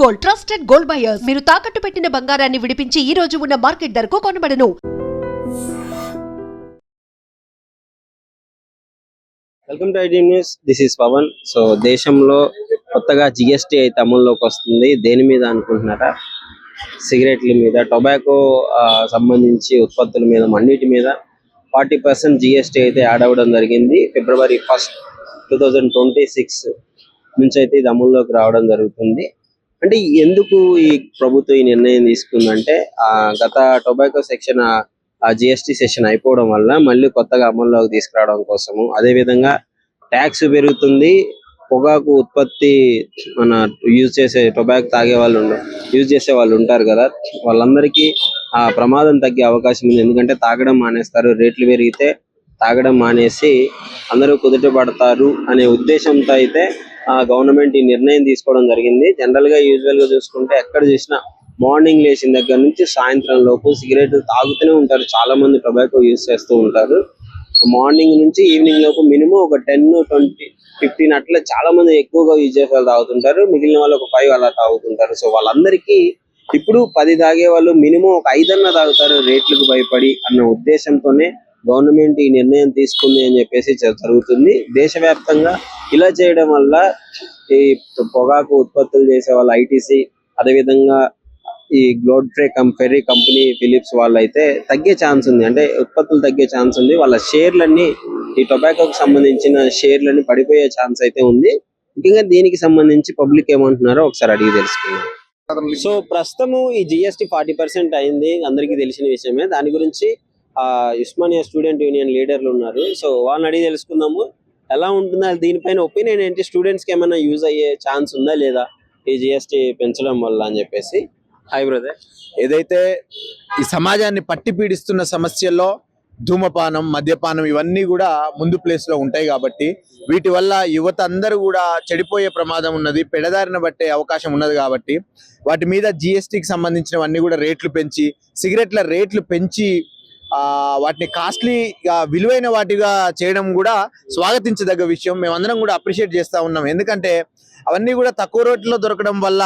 Gold trusted gold buyers మీరు తాకట్టు పెట్టిన బంగారాన్ని విడిపించి ఈ రోజు ఉన్న మార్కెట్ ధరకు కొనబడను. Welcome to IT news this is Pavan so దేశంలో కొత్తగా జిఎస్టీ అయితే అమల్లోకి వస్తుంది. దేని మీద అనుకుంటున్నారా? సిగరెట్ల మీద టొబాకో సంబంధించి ఉత్పత్తుల మీద అన్నిటి మీద. ఫార్టీ పర్సెంట్ జిఎస్టీ అయితే యాడ్ అవ్వడం జరిగింది. February first two thousand twenty six నుంచి అయితే ఇది అమల్లోకి రావడం జరుగుతుంది. అంటే ఎందుకు ఈ ప్రభుత్వం ఈ నిర్ణయం తీసుకుందంటే ఆ గత టొబాకో సెక్షన్ ఆ జిఎస్టీ సెషన్ అయిపోవడం వల్ల మళ్ళీ కొత్తగా అమల్లోకి తీసుకురావడం కోసము. అదే విధంగా ట్యాక్స్ పెరుగుతుంది పొగాకు ఉత్పత్తి మన యూజ్ చేసే టొబాకో తాగే వాళ్ళు యూజ్ చేసే వాళ్ళు ఉంటారు కదా వాళ్ళందరికీ ఆ ప్రమాదం తగ్గే అవకాశం ఉంది. ఎందుకంటే తాగడం మానేస్తారు రేట్లు పెరిగితే తాగడం మానేసి అందరూ కుదుట పడతారు అనే ఉద్దేశంతో అయితే గవర్నమెంట్ ఈ నిర్ణయం తీసుకోవడం జరిగింది. జనరల్గా యూజువల్గా చూసుకుంటే ఎక్కడ చూసినా మార్నింగ్ లేచిన దగ్గర నుంచి సాయంత్రం లోపు సిగరెట్ తాగుతూనే ఉంటారు. చాలా మంది టొబాకో యూజ్ చేస్తూ ఉంటారు. మార్నింగ్ నుంచి ఈవినింగ్ లోపు మినిమం ఒక టెన్ ట్వంటీ ఫిఫ్టీన్ అట్లా చాలా మంది ఎక్కువగా యూజ్ చేసే వాళ్ళు తాగుతుంటారు. మిగిలిన వాళ్ళు ఒక ఫైవ్ అలా తాగుతుంటారు. సో వాళ్ళందరికీ ఇప్పుడు పది తాగే వాళ్ళు మినిమం ఒక ఐదన్న తాగుతారు. రేట్లకు భయపడి అన్న ఉద్దేశంతోనే గవర్నమెంట్ ఈ నిర్ణయం తీసుకుంది అని చెప్పేసి జరుగుతుంది. దేశవ్యాప్తంగా ఇలా చేయడం వల్ల ఈ పొగాకు ఉత్పత్తులు చేసే వాళ్ళ ఐటీసీ అదేవిధంగా ఈ గ్లోడ్ ట్రే కంపెనీ ఫిలిప్స్ వాళ్ళైతే తగ్గే ఛాన్స్ ఉంది. అంటే ఉత్పత్తులు తగ్గే ఛాన్స్ ఉంది. వాళ్ళ షేర్లన్నీ ఈ టొబాకోకి సంబంధించిన షేర్లన్నీ పడిపోయే ఛాన్స్ అయితే ఉంది. ముఖ్యంగా దీనికి సంబంధించి పబ్లిక్ ఏమంటున్నారో ఒకసారి అడిగి తెలుసుకుందాం. సో ప్రస్తుతము ఈ జిఎస్టి ఫార్టీ పర్సెంట్ అయింది. అందరికీ తెలిసిన విషయమే. దాని గురించి ఉస్మానియా స్టూడెంట్ యూనియన్ లీడర్లు ఉన్నారు. సో వాళ్ళని అడిగి తెలుసుకుందాము. ఎలా ఉంటుందా దీనిపైన ఒపీనియన్ ఏంటి? స్టూడెంట్స్కి ఏమైనా యూజ్ అయ్యే ఛాన్స్ ఉందా లేదా? ఈ జిఎస్టి పెంచడం వల్ల అని చెప్పేసి. హాయ్ బ్రదర్ ఏదైతే ఈ సమాజాన్ని పట్టి పీడిస్తున్న సమస్యల్లో ధూమపానం మద్యపానం ఇవన్నీ కూడా ముందు ప్లేస్లో ఉంటాయి కాబట్టి వీటి వల్ల యువత అందరూ కూడా చెడిపోయే ప్రమాదం ఉన్నది పెడదారిన బట్టే అవకాశం ఉన్నది కాబట్టి వాటి మీద జిఎస్టీకి సంబంధించినవన్నీ కూడా రేట్లు పెంచి సిగరెట్ల రేట్లు పెంచి వాటిని కాస్ట్లీగా విలువైన వాటిగా చేయడం కూడా స్వాగతించదగ్గ విషయం. మేమందరం కూడా అప్రిషియేట్ చేస్తూ ఉన్నాం. ఎందుకంటే అవన్నీ కూడా తక్కువ రేట్లో దొరకడం వల్ల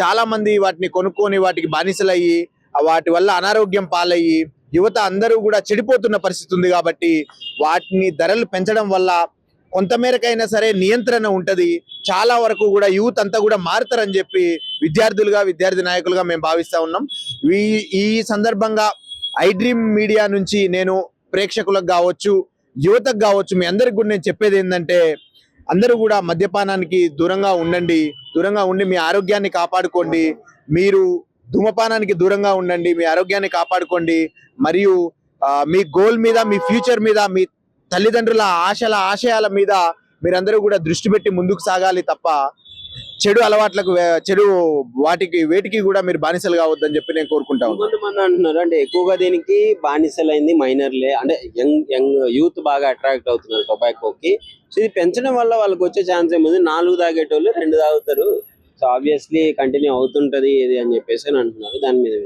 చాలామంది వాటిని కొనుక్కొని వాటికి బానిసలయ్యి వాటి వల్ల అనారోగ్యం పాలయ్యి యువత అందరూ కూడా చెడిపోతున్న పరిస్థితి ఉంది కాబట్టి వాటిని ధరలు పెంచడం వల్ల కొంతమేరకైనా సరే నియంత్రణ ఉంటుంది. చాలా వరకు కూడా యూత్ అంతా కూడా మారుతారని చెప్పి విద్యార్థులుగా విద్యార్థి నాయకులుగా మేము భావిస్తూ ఉన్నాం. ఈ ఈ సందర్భంగా ఐ డ్రీమ్ మీడియా నుంచి నేను ప్రేక్షకులకు కావచ్చు యువతకు కావచ్చు మీ అందరికి కూడా నేను చెప్పేది ఏంటంటే అందరూ కూడా మద్యపానానికి దూరంగా ఉండండి దూరంగా ఉండి మీ ఆరోగ్యాన్ని కాపాడుకోండి మీరు ధూమపానానికి దూరంగా ఉండండి మీ ఆరోగ్యాన్ని కాపాడుకోండి మరియు మీ గోల్ మీద మీ ఫ్యూచర్ మీద మీ తల్లిదండ్రుల ఆశల ఆశయాల మీద మీరందరూ కూడా దృష్టి పెట్టి ముందుకు సాగాలి తప్ప చెడు అలవాట్లకు చెడు వాటికి వేటికి కూడా మీరు బానిసలు కావద్దని చెప్పి నేను కోరుకుంటా కొంతమంది అంటున్నారు అంటే ఎక్కువగా దీనికి బానిసలైంది మైనర్లే. అంటే యంగ్ యంగ్ యూత్ బాగా అట్రాక్ట్ అవుతున్నారు టొబాకోకి. సో ఇది పెంచడం వల్ల వాళ్ళకి వచ్చే ఛాన్స్ ఏముంది? నాలుగు తాగేటోళ్ళు రెండు తాగుతారు. సో ఆబ్వియస్లీ కంటిన్యూ అవుతుంటది ఇది అని చెప్పేసి అని అంటున్నారు. దాని మీద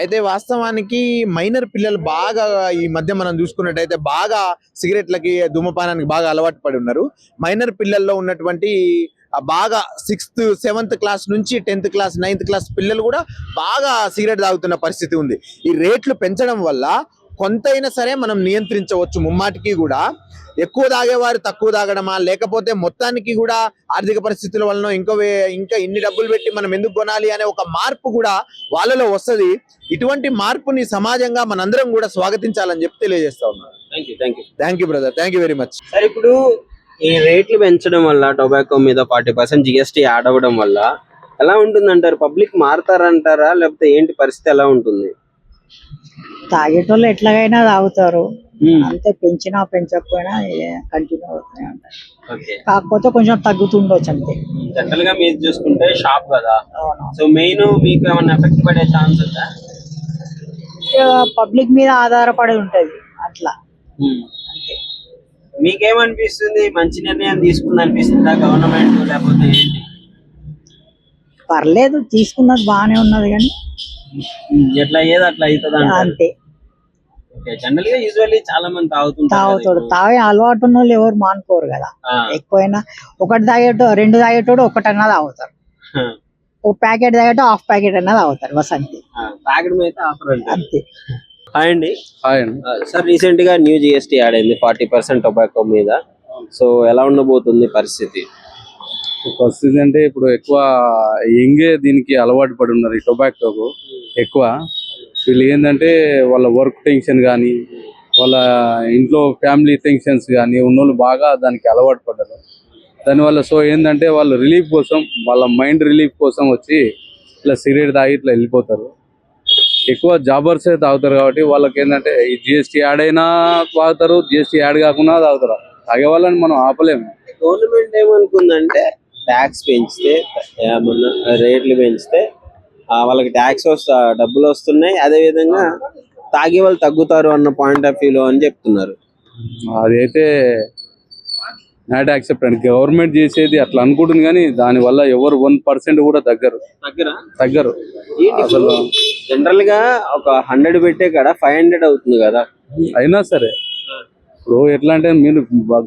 అయితే వాస్తవానికి మైనర్ పిల్లలు బాగా ఈ మధ్య మనం చూసుకున్నట్టయితే బాగా సిగరెట్లకి ధూమపానానికి బాగా అలవాటు పడి ఉన్నారు. మైనర్ పిల్లల్లో ఉన్నటువంటి బాగా సిక్స్త్ సెవెంత్ క్లాస్ నుంచి టెన్త్ క్లాస్ నైన్త్ క్లాస్ పిల్లలు కూడా బాగా సిగరెట్ తాగుతున్న పరిస్థితి ఉంది. ఈ రేట్లు పెంచడం వల్ల కొంతైనా సరే మనం నియంత్రించవచ్చు ముమ్మాటికి కూడా. ఎక్కువ తాగేవారు తక్కువ తాగడమా? లేకపోతే మొత్తానికి కూడా ఆర్థిక పరిస్థితుల వలన ఇంకో ఇంకా ఇన్ని డబ్బులు పెట్టి మనం ఎందుకు కొనాలి అనే ఒక మార్పు కూడా వాళ్ళలో వస్తది. ఇటువంటి మార్పుని సమాజంగా మనందరం కూడా స్వాగతించాలని చెప్పి తెలియజేస్తా ఉన్నాను thank you brother thank you very much సరే ఇప్పుడు ఈ రేట్లు పెంచడం వల్ల టొబాకో మీద ఫార్టీ పర్సెంట్ జిఎస్టీ యాడ్ అవ్వడం వల్ల ఎలా ఉంటుంది అంటారు పబ్లిక్ మారుతారంటారా? లేకపోతే ఏంటి పరిస్థితి ఎలా ఉంటుంది? తాగేటోళ్ళు ఎట్లాగైనా తాగుతారు. అంతే పెంచినా పెంచకపోయినా కంటిన్యూ అవుతూనే ఉంటారు కాకపోతే కొంచెం తగ్గుతుండొచ్చు అంతే. జనరల్గా మీరు చూసుకుంటే షాప్ కదా. సో మెయిన్ మీకు ఏమైనా ఎఫెక్ట్ పడే ఛాన్స్ ఉందా? పబ్లిక్ మీద ఆధారపడి ఉంటది అట్లా. అంతే. మీకేమనిపిస్తుంది? మంచి నిర్ణయం తీసుకుంది అనిపిస్తుందా గవర్నమెంట్ లేకపోతే పర్లేదు తీసుకున్నది బాగానే ఉన్నది కానీ ఎట్లా ఏది అట్లా అవుతుంది అంతే. ఓకే జనరల్గా యూజువల్లీ చాలా మంది తాగుతుంటారు తాగుతాడు. తాగే అలవాటు ఉన్న వాళ్ళు ఎవరు మానుకోరు కదా. ఎక్కువైనా ఒకటి తాగేటో రెండు తాగేటోడు ఒకటన్నా తాగుతారు. ఒక ప్యాకెట్ తాగట హాఫ్ ప్యాకెట్ అన్నది తాగుతారు బస్ అంతే ప్యాకెట్ మీద ఆఫర్ అంతే. హాయ్ అండి. హాయ్ అండి. సార్ రీసెంట్గా న్యూ జిఎస్టీ యాడ్ అయింది ఫార్టీ పర్సెంట్ టొబాకో మీద. సో ఎలా ఉండబోతుంది పరిస్థితి? పరిస్థితి అంటే ఇప్పుడు ఎక్కువ యంగే దీనికి అలవాటు పడి ఉన్నారు ఈ టొబాకోకు ఎక్కువ. వీళ్ళు ఏంటంటే వాళ్ళ వర్క్ టెన్షన్ కానీ వాళ్ళ ఇంట్లో ఫ్యామిలీ టెన్షన్స్ కానీ ఉన్నోళ్ళు బాగా దానికి అలవాటు పడ్డారు. దానివల్ల సో ఏంటంటే వాళ్ళు రిలీఫ్ కోసం వాళ్ళ మైండ్ రిలీఫ్ కోసం వచ్చి ఇట్లా సిగరెట్ తాగి ఇట్లా వెళ్ళిపోతారు. ఎక్కువ జాబర్స్ తాగుతారు కాబట్టి వాళ్ళకి ఏంటంటే ఈ జిఎస్టీ యాడ్ అయినా తాగుతారు జిఎస్టీ యాడ్ కాకుండా తాగుతారు. తాగే వాళ్ళని మనం ఆపలేము. గవర్నమెంట్ ఏమనుకుందంటే ట్యాక్స్ పెంచితే రేట్లు పెంచితే వాళ్ళకి ట్యాక్స్ వస్తా డబ్బులు వస్తున్నాయి. అదే విధంగా తాగే వాళ్ళు తగ్గుతారు అన్న పాయింట్ ఆఫ్ వ్యూలో అని చెప్తున్నారు. అదైతే నాట్ యాక్సెప్ట్ అండి గవర్నమెంట్ చేసేది అట్లా అనుకుంటుంది కానీ దానివల్ల ఎవరు వన్ పర్సెంట్ కూడా తగ్గరు. తగ్గరు? అసలు జనరల్గా ఒక హండ్రెడ్ పెట్టే కాడ ఫైవ్ హండ్రెడ్ అవుతుంది కదా. అయినా సరే. ఇప్పుడు ఎట్లా అంటే మీరు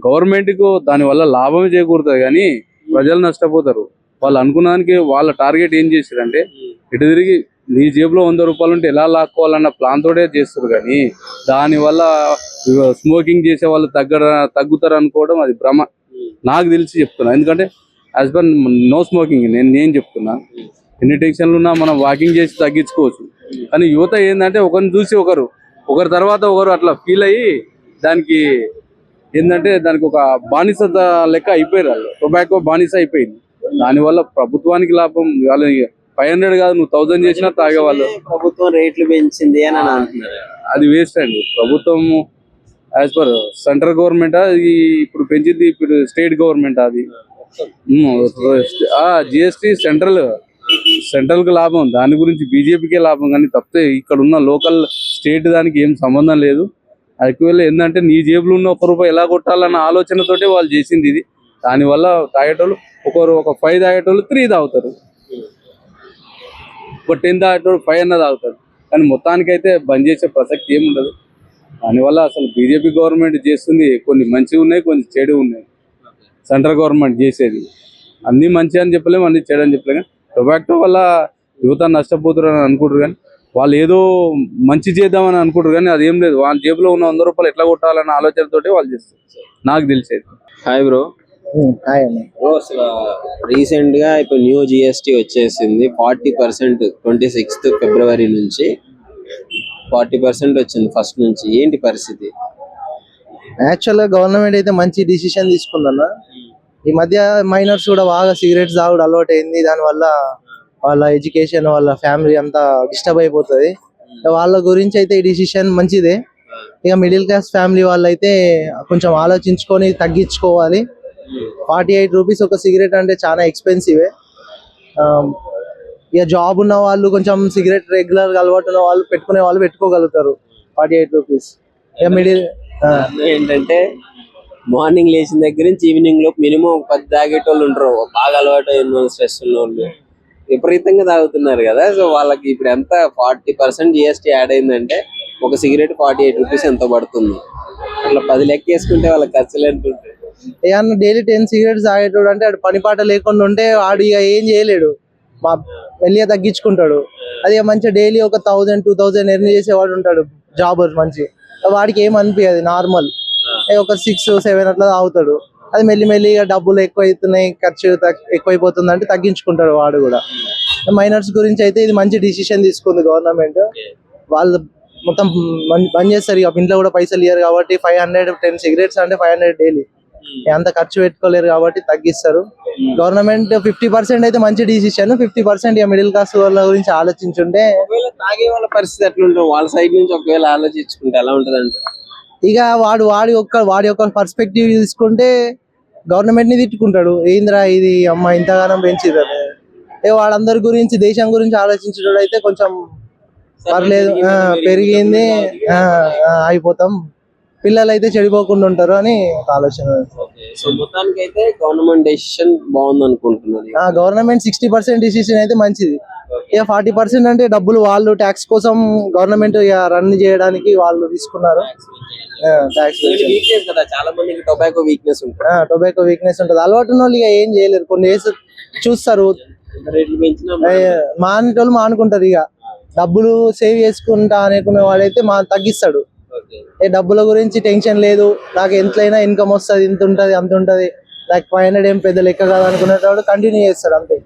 గవర్నమెంట్కు దాని వల్ల లాభం చేకూరుతుంది కానీ ప్రజలు నష్టపోతారు. వాళ్ళు అనుకున్న దానికి వాళ్ళ టార్గెట్ ఏం చేశారంటే ఇటు తిరిగి నీ జేబులో వంద రూపాయలు ఉంటే ఎలా లాక్కోవాలన్న ప్లాన్ తోటే చేస్తారు కానీ దానివల్ల స్మోకింగ్ చేసే వాళ్ళు తగ్గ తగ్గుతారు అనుకోవడం అది భ్రమ. నాకు తెలిసి చెప్తున్నా. ఎందుకంటే యాజ్ పర్ నో స్మోకింగ్ నేను నేను చెప్తున్నా. ఎన్ని టెన్షన్లు ఉన్నా మనం వాకింగ్ చేసి తగ్గించుకోవచ్చు. కానీ యువత ఏంటంటే ఒకరిని చూసి ఒకరు ఒకరి తర్వాత ఒకరు అట్లా ఫీల్ అయ్యి దానికి ఏంటంటే దానికి ఒక బానిస లెక్క అయిపోయారు వాళ్ళు. టొబాకో బానిస అయిపోయింది. దానివల్ల ప్రభుత్వానికి లాభం వాళ్ళు ఫైవ్ హండ్రెడ్ కాదు నువ్వు థౌజండ్ చేసినా తాగేవాళ్ళు ప్రభుత్వం రేట్లు పెంచింది అని అంటున్నారు. అది వేస్ట్ అండి. ప్రభుత్వం యాజ్ పర్ సెంట్రల్ గవర్నమెంట్ అది ఇప్పుడు పెంచింది ఇప్పుడు స్టేట్ గవర్నమెంట్ అది. జిఎస్టి సెంట్రల్ సెంట్రల్కి లాభం. దాని గురించి బీజేపీకే లాభం. కానీ తప్పితే ఇక్కడ ఉన్న లోకల్ స్టేట్ దానికి ఏం సంబంధం లేదు. యాక్చువల్ ఏంటంటే నీ జేబులో ఉన్న ఒక రూపాయి ఎలా కొట్టాలన్న ఆలోచనతోటే వాళ్ళు చేసింది ఇది. దానివల్ల తాగేటోళ్ళు ఒకరు ఒక ఫైవ్ తాగేటోళ్ళు త్రీ తాగుతారు. ఒక టెన్ తాగేటోళ్ళు ఫైవ్ అన్న తాగుతారు. కానీ మొత్తానికైతే బంద్ చేసే ప్రసక్తి ఏముండదు. దానివల్ల అసలు బీజేపీ గవర్నమెంట్ చేస్తుంది కొన్ని మంచివి ఉన్నాయి కొన్ని చెడు ఉన్నాయి. సెంట్రల్ గవర్నమెంట్ చేసేది. అన్ని మంచి అని చెప్పలేము అన్ని చెడు అని చెప్పలేము. టొబాకో వల్ల యువత నష్టపోతారు అని అనుకుంటారు కానీ వాళ్ళు ఏదో మంచి చేద్దామని అనుకుంటారు కానీ అది ఏం లేదు. వాళ్ళ జేబులో ఉన్న వంద రూపాయలు ఎట్లా కొట్టాలన్న ఆలోచనతోటి వాళ్ళు చేస్తారు. నాకు తెలిసేది. హాయ్ బ్రో బ్రో అసలు రీసెంట్గా ఇప్పుడు న్యూ జిఎస్టీ వచ్చేసింది. Forty percent twenty sixth February నుంచి ఫార్టీ పర్సెంట్ వచ్చింది ఫస్ట్ నుంచి. ఏంటి పరిస్థితి? యాక్చువల్గా గవర్నమెంట్ అయితే మంచి డిసిషన్ తీసుకుందన్న. ఈ మధ్య మైనర్స్ కూడా బాగా సిగరెట్స్ తాగుడు అలవాటు అయింది దానివల్ల వాళ్ళ ఎడ్యుకేషన్ వాళ్ళ ఫ్యామిలీ అంతా డిస్టర్బ్ అయిపోతుంది. వాళ్ళ గురించి అయితే ఈ డిసిషన్ మంచిదే. ఇక మిడిల్ క్లాస్ ఫ్యామిలీ వాళ్ళైతే కొంచెం ఆలోచించుకొని తగ్గించుకోవాలి. ఫార్టీ ఎయిట్ రూపీస్ ఒక సిగరెట్ అంటే చాలా ఎక్స్పెన్సివే. ఇక జాబ్ ఉన్న వాళ్ళు కొంచెం సిగరెట్ రెగ్యులర్గా అలవాటు ఉన్న వాళ్ళు పెట్టుకునే వాళ్ళు పెట్టుకోగలుగుతారు ఫార్టీ ఎయిట్ రూపీస్. ఇక మిడిల్ ఏంటంటే మార్నింగ్ లేచిన దగ్గర నుంచి ఈవినింగ్ లోపు మినిమం ఒక పది తాగేటోళ్ళు ఉంటారు బాగా అలవాటు అయిన స్ట్రెస్ ఉన్న వాళ్ళు విపరీతంగా తాగుతున్నారు కదా. సో వాళ్ళకి ఇప్పుడు ఎంత ఫార్టీ పర్సెంట్ జిఎస్టీ యాడ్ అయిందంటే ఒక సిగరెట్ ఫార్టీ ఎయిట్ రూపీస్ ఎంతో పడుతుంది. అట్లా పది లెక్క వేసుకుంటే వాళ్ళకి ఖర్చులు ఎంత ఉంటాయి? ఏమన్నా డైలీ టెన్ సిగరెట్స్ తాగేటోడు అంటే ఆడు పని పాట లేకుండా ఉంటే వాడు ఇక ఏం చేయలేడు. మా మెల్లిగా తగ్గించుకుంటాడు. అది మంచిగా డైలీ ఒక థౌజండ్ టూ థౌజండ్ ఎర్న్ చేసేవాడు ఉంటాడు జాబర్ మంచి వాడికి ఏం అనిపించదు నార్మల్. ఒక సిక్స్ సెవెన్ అట్లా తాగుతాడు. అది మెల్లి మెల్లిగా డబ్బులు ఎక్కువ అవుతున్నాయి ఖర్చు ఎక్కువైపోతుంది అంటే తగ్గించుకుంటాడు వాడు కూడా. మైనర్స్ గురించి అయితే ఇది మంచి డిసిషన్ తీసుకుంది గవర్నమెంట్. వాళ్ళు మొత్తం బంద్ చేస్తారు ఇక. ఇంట్లో కూడా పైసలు ఇయ్యరు కాబట్టి ఫైవ్ హండ్రెడ్ టెన్ సిగరెట్స్ అంటే ఫైవ్ హండ్రెడ్ డైలీ. అంత ఖర్చు పెట్టుకోలేరు కాబట్టి తగ్గిస్తారు. గవర్నమెంట్ ఫిఫ్టీ పర్సెంట్ అయితే మంచి డిసిషన్. ఫిఫ్టీ పర్సెంట్ ఇక మిడిల్ క్లాస్ వాళ్ళ గురించి ఆలోచించుంటే తాగే వాళ్ళ పరిస్థితి ఎట్లా ఉంటుంది వాళ్ళ సైడ్ నుంచి ఒకవేళ ఆలోచించుకుంటే ఎలా ఉంటుంది అంటే ఇక వాడు వాడి యొక్క వాడి యొక్క పర్స్పెక్టివ్ తీసుకుంటే గవర్నమెంట్ని తిట్టుకుంటాడు. ఏంద్రా ఇది అమ్మ ఇంతగానం పెంచిదని ఏ వాళ్ళందరి గురించి దేశం గురించి ఆలోచించడం అయితే కొంచెం పర్లేదు. ఆ, పెరిగింది అయిపోతాం. పిల్లలు అయితే చెడిపోకుండా ఉంటారు అని ఒక ఆలోచన. సో మొత్తానికి అయితే గవర్నమెంట్ డెసిషన్ బాగుంది గవర్నమెంట్ సిక్స్టీ పర్సెంట్ డిసిషన్ అయితే మంచిది. ఇక ఫార్టీ పర్సెంట్ అంటే డబ్బులు వాళ్ళు ట్యాక్స్ కోసం గవర్నమెంట్ రన్ చేయడానికి వాళ్ళు తీసుకున్నారు. చాలా మందికి టొబాకో వీక్నెస్ ఉంటుంది. టొబాకో వీక్నెస్ ఉంటుంది. అలవాటు వాళ్ళు ఇక ఏం చేయలేరు. కొన్ని వేసి చూస్తారు. మానేటోళ్ళు మానుకుంటారు ఇక. డబ్బులు సేవ్ చేసుకుంటా అనుకునే వాడైతే మా తగ్గిస్తాడు. డబ్బుల గురించి టెన్షన్ లేదు. నాకు ఎంతైనా ఇన్కమ్ వస్తుంది ఇంత ఉంటది అంత ఉంటది. నాకు ఫైవ్ హండ్రెడ్ ఏం పెద్ద లెక్క కాదు అనుకునేటప్పుడు కంటిన్యూ చేస్తాడు అంతే.